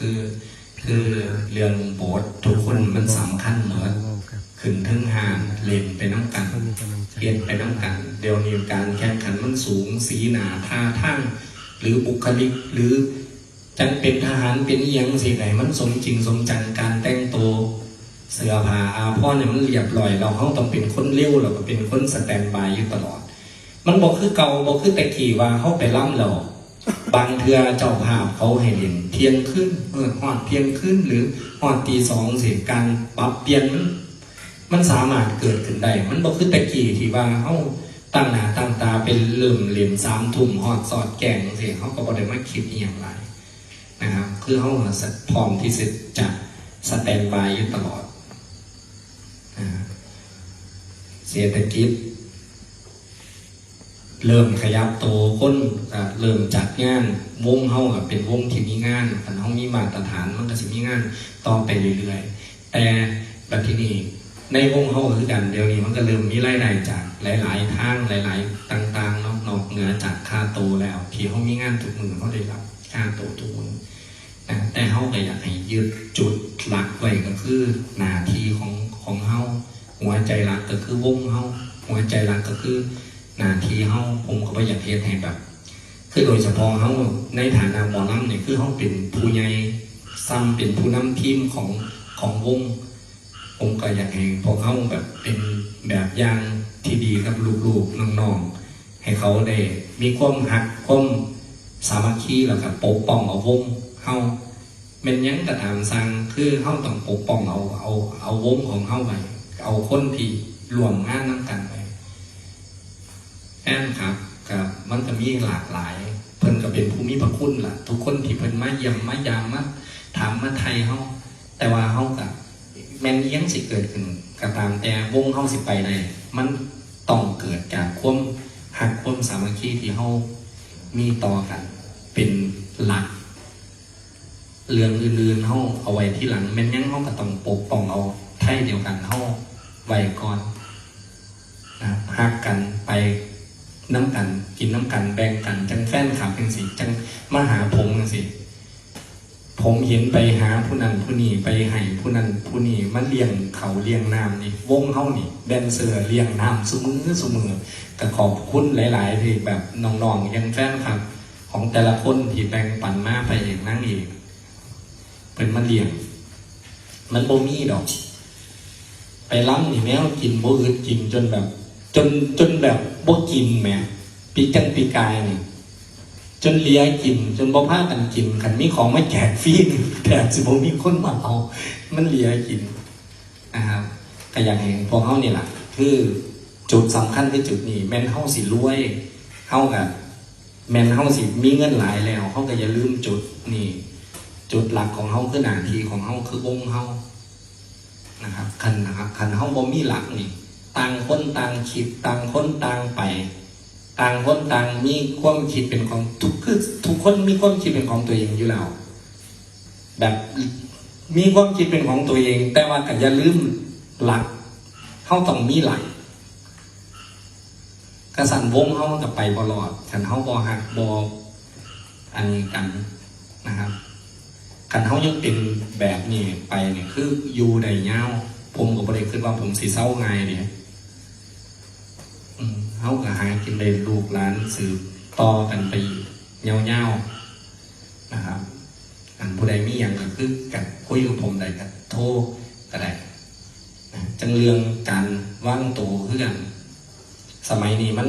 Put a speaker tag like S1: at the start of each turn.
S1: คือคือเรื่องโบสถ์ทุกคนมันสำคัญเหมือน
S2: ครับ
S1: ขึ้นทึงหานเล่นไปน้ำกัน
S2: ก็มีกำลังใจ
S1: เปลี่ยนไปน้ำกัน เดี๋ยวนี้การแข่งขันมันสูงสีหนาท่าทางหรือบุคลิกหรือจังเป็นทหารเป็นอิหยังสิไหนมันสมจริงสมจังการแต่งตัวเสื้อผ้าอาภรณ์เนี่ยมันเรียบร้อย เราเขาต้องเป็นคนเร็วเราก็เป็นคนสแตนบายอยู่ตลอด มันบอกคือเก่าบอกคือแต่กี่ว่าเขาไปล่ำเรา บางเทือเจ้าภาพเขาให้เห็นเที่ยงขึ้นเออหอดเที่ยงขึ้นหรือหอดตีสองเสียการปรับเปลี่ยนมันมันสามารถเกิดขึ้นได้มันบอกคือต่กี้ที่ว่าเขาตั้งหน้าตั้งตาเป็นเริ่มเรียนสามทุ่มหอดสอดแกงเสียเขาก็บอกได้มาคิดอย่างไรนะครับคือเขาพร้อมที่จะจะสแตนบายอยู่ตลอดเศรษฐกิจ เริ่มขยับโตคนเริ่มจัดงานวงเฮากับเป็นวงที่มีงานคันเฮามีมาตรฐานมันก็สิมีงานต่อไปเรื่อยๆ แต่แบบที่นี่ในวงเฮาคือกันเดี๋ยวนี้มันก็เริ่มมีรายได้จากหลายๆทางหลาย ๆ ต่างๆนอกนอกเหนือจากค่าโตแล้วที่เฮามีงานทุกมือเขาได้รับค่าโตทุกมือแต่เฮาก็อยากให้ยึดจุดหลักไว้ก็คือหน้าที่ของของเฮาหัวใจหลักก็คือวงเฮาหัวใจหลักก็คือ หนาทีเฮาผมก็บ่อยากเฮ็ดให้แบบ คือโดยเฉพาะเฮาในฐานะหมอลำเนี่ยคือเฮาเป็นผู้ใหญ่ซ้ำเป็นผู้นำทีมของของวงผมก็อยากให้พวกเขาแบบเป็นแบบอย่างที่ดีกับลูกๆน้องๆให้เขาได้มีความหักความสามัคคีแล้วก็ปกป้องเอาวงเฮาแม่นยังกระถามสังคือเฮาต้องปกป้องเอาเอาเอาวงของเฮาไว้เอาคนที่รวมงานนํกันไว้ แอนครับกับมันก็มีหลากหลาย เพิ่นก็เป็นภูมิพระคุณล่ะ ทุกคนที่เพิ่นมาเยี่ยมมายามมาถามมาไทยเฮาแต่ว่าเฮากับแม่นเลี้งสิเกิดขึ้นก็ตามแต่วงเฮาสิไปได้มันต้องเกิดจากความหักความสามัคคีที่เฮามีต่อกัน เป็นหลักเรื่องอื่นๆเฮาเอาไว้ที่หลังแม่นยังเฮาก็ต้องปกป้องเอาไทยเดียวกันเฮาไว้ก่อนนะหักกันไป น้ำกัน กินน้ำกันแบ่งกัน จังแฟนขับจังสิจังมาหาผมจังสิผมเห็นไปหาผู้นั้นผู้นี้ไปให้ผู้นั้นผู้นี้มันเลี้ยงเขาเลี้ยงน้ำนี่วงเขานี่แดนเซอร์เลี้ยงน้ำสมือสมือก็ขอบคุณหลายๆที่แบบน้องๆยังแฟนคลับ ของแต่ละคนที่แบ่งปันมาไปเองนั่งเองเป็นมันเลี้ยง มันโบมีดอก ไปล้ำนี่แมวกินบ่อึดกินจนแบบ จนจนแบบบ่กินแหมปีจังปีกายเนี่ยจนเลียกิน จนบ่พากันกินขันมีของไม่แจกฟรีนี่แถมสิบ่มีคนมาเอามันเลียกินนะครับก็อย่างเห็นพวกเฮานี่แหละคือจุดสำคัญคือจุดนี้ แม่นเฮาสิรวยเฮากับแม่นเฮาสิมีเงินหลายแล้วเฮาก็อย่าลืมจุดนี่จุดหลักของเฮาคือหน้าที่ของเฮาคือวงเฮานะครับคันนะครับคันเฮาบ่มีหลักนี่ ต่างคนต่างคิดต่างคนต่างไปต่างคนต่างมีความคิดเป็นของทุกคือทุกคนมีความคิดเป็นของตัวเองอยู่แล้วแบบมีความคิดเป็นของตัวเอง แต่ว่าก็อย่าลืมหลักเฮาต้องมีหลักกระสันวงเฮากับไปบ่รอดคันเฮาบ่หักบ่อันนี้กันนะครับคันเขายังเป็นแบบนี้ไปเนี่ยคืออยู่ได้ยาผมก็บ่ได้คิดว่าผมสิเศร้าไงเนี่ย เขาก็หากินเลยลูกหลานสืบต่อกันไปยาวๆนะครับ อันผู้ใดมีอย่างก็คือกับคุยกับผมได้กับโทรก็ได้จังเรื่องการว่างตัวคือกันสมัยนี้มัน